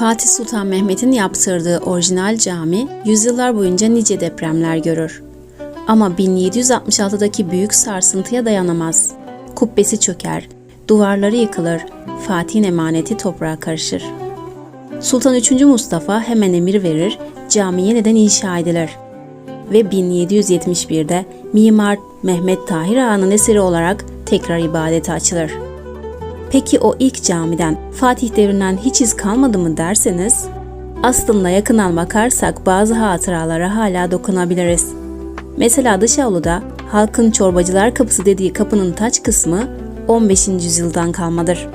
Fatih Sultan Mehmet'in yaptırdığı orijinal cami yüzyıllar boyunca nice depremler görür. Ama 1766'daki büyük sarsıntıya dayanamaz. Kubbesi çöker, duvarları yıkılır, Fatih'in emaneti toprağa karışır. Sultan 3. Mustafa hemen emir verir, cami yeniden inşa edilir. Ve 1771'de Mimar Mehmet Tahir Ağa'nın eseri olarak tekrar ibadete açılır. Peki o ilk camiden Fatih devrinden hiç iz kalmadı mı derseniz, aslında yakından bakarsak bazı hatıralara hala dokunabiliriz. Mesela dış avluda halkın çorbacılar kapısı dediği kapının taç kısmı 15. yüzyıldan kalmadır.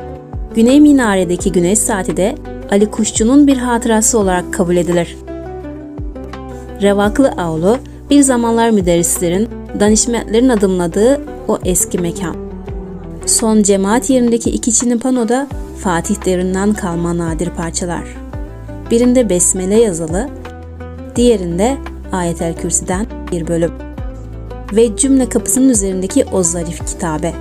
Güney minaredeki güneş saati de Ali Kuşçu'nun bir hatırası olarak kabul edilir. Revaklı avlu bir zamanlar müderrislerin, danişmentlerin adımladığı o eski mekan. Son cemaat yerindeki iki çini panoda Fatih devrinden kalma nadir parçalar. Birinde besmele yazılı, diğerinde Ayetel Kürsi'den bir bölüm. Ve cümle kapısının üzerindeki o zarif kitabe.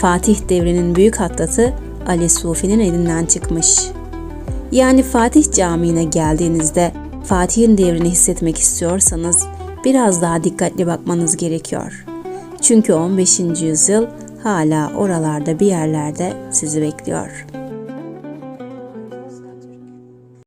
Fatih devrinin büyük hattatı Ali Sufi'nin elinden çıkmış. Yani Fatih Camii'ne geldiğinizde Fatih'in devrini hissetmek istiyorsanız biraz daha dikkatli bakmanız gerekiyor. Çünkü 15. yüzyıl hala oralarda bir yerlerde sizi bekliyor.